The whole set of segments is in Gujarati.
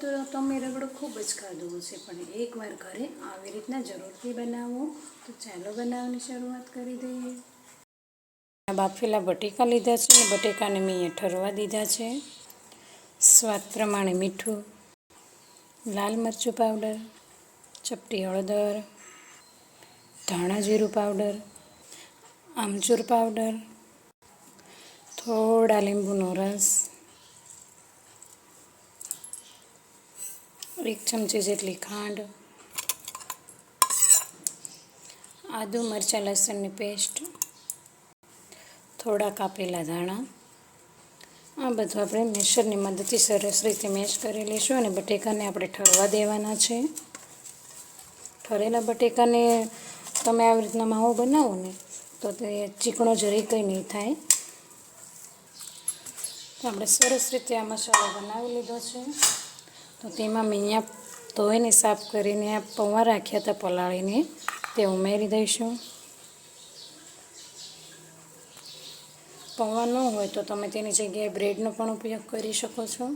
તો તમે રગડો ખૂબ જ ખાધો છે પણ એકવાર ઘરે આવી રીતના જરૂરથી બનાવો. તો ચાલો બનાવવાની શરૂઆત કરી દઈએ. બાફેલા બટેકા લીધા છે બટેકાને મેં ઠરવા દીધા છે. સ્વાદ પ્રમાણે મીઠું, લાલ મરચું પાવડર, ચપટી હળદર, ધાણા જીરું પાવડર, આમચૂર પાવડર, થોડા લીંબુનો રસ એક ચમચી જેટલી ખાંડ, આદુ, મરચાં, લસણની પેસ્ટ થોડા કાપેલા ધાણા, આ બધું આપણે મિક્સરની મદદથી સરસ રીતે મેશ કરી લઈશું અને બટેકાને આપણે ઠરવા દેવાના છે. ઠરેલા બટેકાને તમે આવી રીતના માવો બનાવો ને, તો તે ચીકણો જરી કંઈ નહીં થાય. આપણે સરસ રીતે આ મસાલો બનાવી લીધો છે. તો તેમાં મેં અહીંયા ધોઈને સાફ કરીને આ પૌવા રાખ્યા હતા પલાળીને. તે ઉમેરી દઈશું. પૌવા ન હોય તો તમે તેની જગ્યાએ બ્રેડનો પણ ઉપયોગ કરી શકો છો.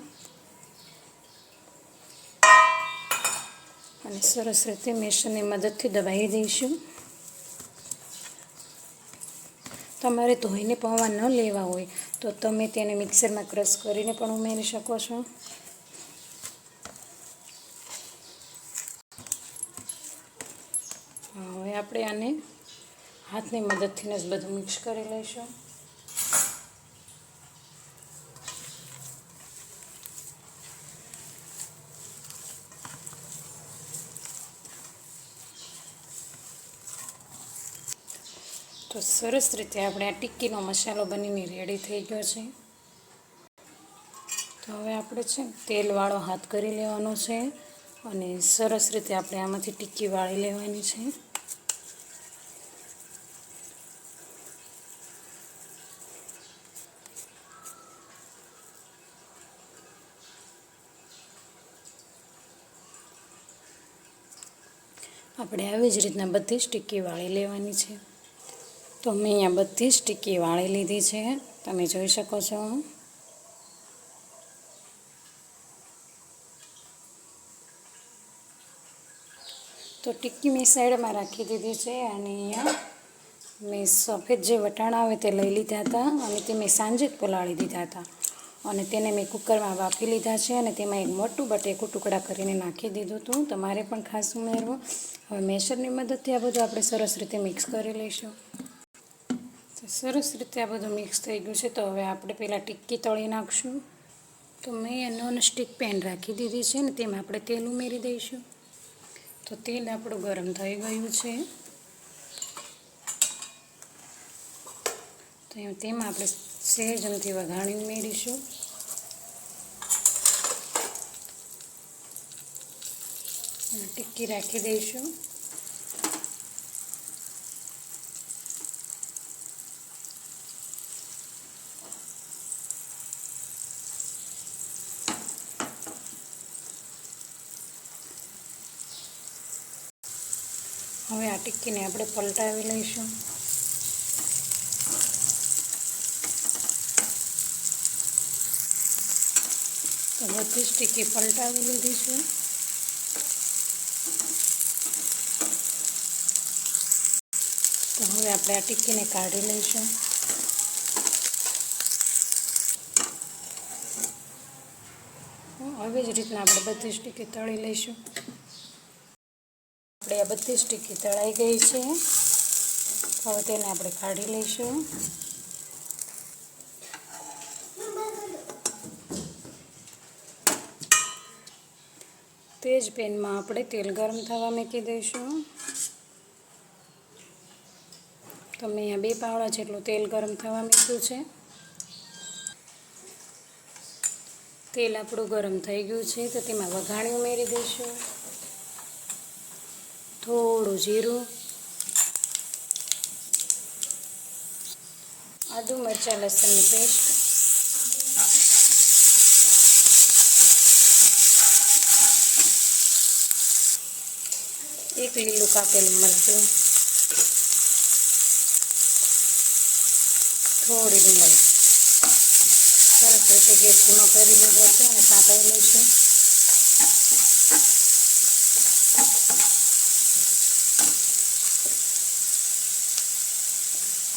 અને સરસ રીતે મેશનની મદદથી દબાવી દઈશું. તમારે ધોઈને પૌવા ન લેવા હોય તો તમે તેને મિક્સરમાં ક્રશ કરીને પણ ઉમેરી શકો છો હવે આપણે આને હાથની મદદથી જ બધું મિક્સ કરી લઈશું. તો સરસ રીતે આપણે આ ટિક્કીનો મસાલો બનીને રેડી થઈ ગયો છે. તો હવે આપણે છે તેલવાળો હાથ કરી લેવાનો છે અને સરસ રીતે આપણે આમાંથી ટિક્કી વાળી લેવાની છે. આપણે આવી જ રીતના બધી જ ટીક્કી વાળી લેવાની છે. તો મેં અહીંયા બધી જ ટીક્કી વાળી લીધી છે. તમે જોઈ શકો છો. તો ટીક્કી મેં સાઈડમાં રાખી દીધી છે અને અહીંયા મેં સફેદ જે વટાણા આવે તે લઈ લીધા હતા અને તે મેં સાંજે જ પલાળી દીધા હતા. અને તેને મેં કુકરમાં વાપી લીધા છે અને તેમાં એક મોટું બટેકું ટુકડા કરીને નાખી દીધું હતું. તમારે પણ ખાસ ઉમેરવું. હવે મેસરની મદદથી આ બધું આપણે સરસ રીતે મિક્સ કરી લઈશું. સરસ રીતે આ બધું મિક્સ થઈ ગયું છે. તો હવે આપણે પહેલાં ટિક્કી તળી નાખશું. તો મેં નોન સ્ટિક પેન રાખી દીધી છે ને તેમાં આપણે તેલ ઉમેરી દઈશું. તો તેલ આપણું ગરમ થઈ ગયું છે. તો તેમાં આપણે સહેજ અમથી વઘાણી ઉમેરીશું ટિક્કી રાખી દઈશું. હવે આ ટિક્કીને આપણે પલટાવી લઈશું. બધી સ્ટીકી પલટાવી લીધી છે. તો હવે આપણે આ ટીકીને કાઢી લઈશું. આવી જ રીતના આપણે બધી સ્ટીકી તળી લઈશું. આપણે આ બધી જ ટિક્કી તળાઈ ગઈ છે. હવે તેને આપણે કાઢી લઈશું. તે જ પેનમાં આપણે તેલ ગરમ થવા મૂકી દઈશું. તો મેં અહીંયા બે પાવડા જેટલું તેલ ગરમ થવા મૂક્યું છે. તેલ આપણું ગરમ થઈ ગયું છે, તો તેમાં વઘાણી ઉમેરી દઈશું. થોડું જીરું. આદુ મરચાં લસણની પેસ્ટ. એક લીલું કાપેલું મરચું થોડી ડુંગળી. સરસ રીતે ગેસ ધીમો કરી લીધો છે અને સાંકળી લઈશું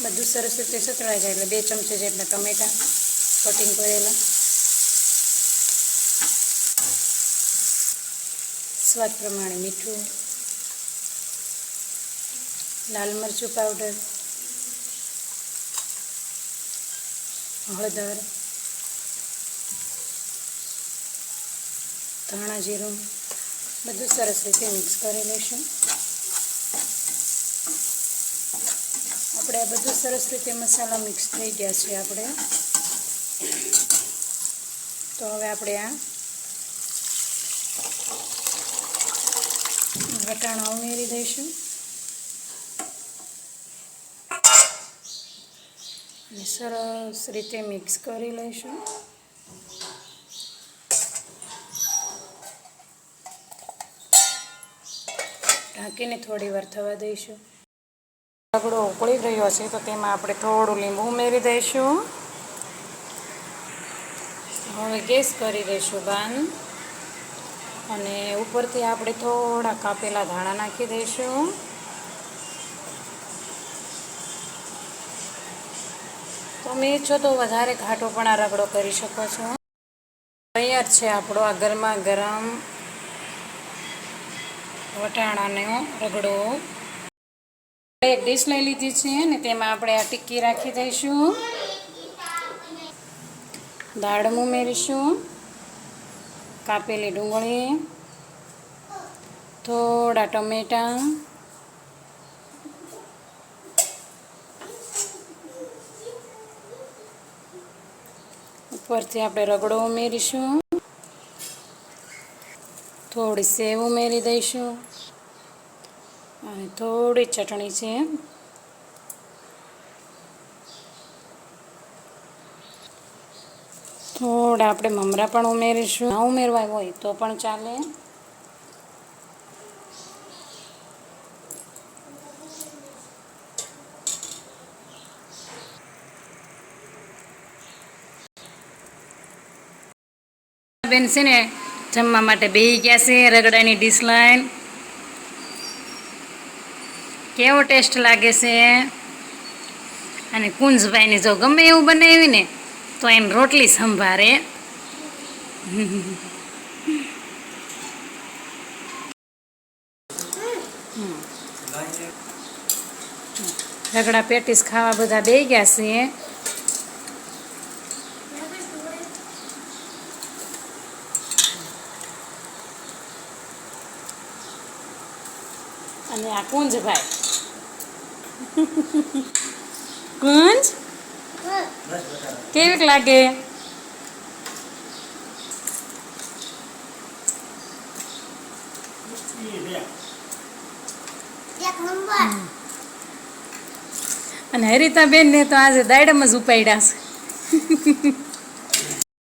બધું સરસ રીતે સતળાઈ જાય એટલે બે ચમચી જેટલા ટમેટા કટિંગ કરેલા. સ્વાદ પ્રમાણે મીઠું. લાલ મરચું પાવડર હળદર, ધાણા જીરું, બધું સરસ રીતે મિક્સ કરી લઈશું. આપણે આ બધું સરસ રીતે મસાલા મિક્સ થઈ ગયા છે આપણે. તો હવે આપણે આ વટાણા ઉમેરી દઈશું. સરસ રીતે મિક્સ કરી લઈશું. ઢાંકીને થોડી વાર થવા દઈશું. રગડો ઉકળી રહ્યો છે, તો તેમાં આપણે થોડું લીંબુ ઉમેરી દઈશું. હવે ગેસ કરી દઈશું બંધ અને ઉપરથી આપણે થોડા કાપેલા ધાણા નાખી દઈશું. તમે ઈચ્છો તો વધારે ઘાટો પણ આ રગડો કરી શકો છો. તૈયાર છે આપણો આ ગરમા ગરમ વટાણાનો રગડો. એક ડીશ લઈ લીધી છે ને તેમાં આપણે આ ટિક્કી રાખી દઈશું. દાળ ઉમેરીશું. કાપેલી ડુંગળી. થોડા ટમેટાં. ઉપરથી આપણે રગડો ઉમેરીશું. થોડી સેવ ઉમેરી દઈશું. અને થોડી ચટણી છે. થોડા આપણે મમરા પણ ઉમેરીશું. ના ઉમેરવા હોય તો પણ ચાલે. બેન છે ને જમવા માટે બેહી ગયા છે, રગડાની ડીશ લાઈન. કેવો ટેસ્ટ લાગે છે? અને કુંજભાઈને જો ગમે એવું બનાવ્યું ને, તો એમ રોટલી સંભારે. રગડા પેટીસ ખાવા બધા બે ગયા છે. અને આ કુંજભાઈ કુંજ? કેવીક લાગે? અને હરિતાબેન ને તો આજે દાડમ જ ઉપાડ્યા છે.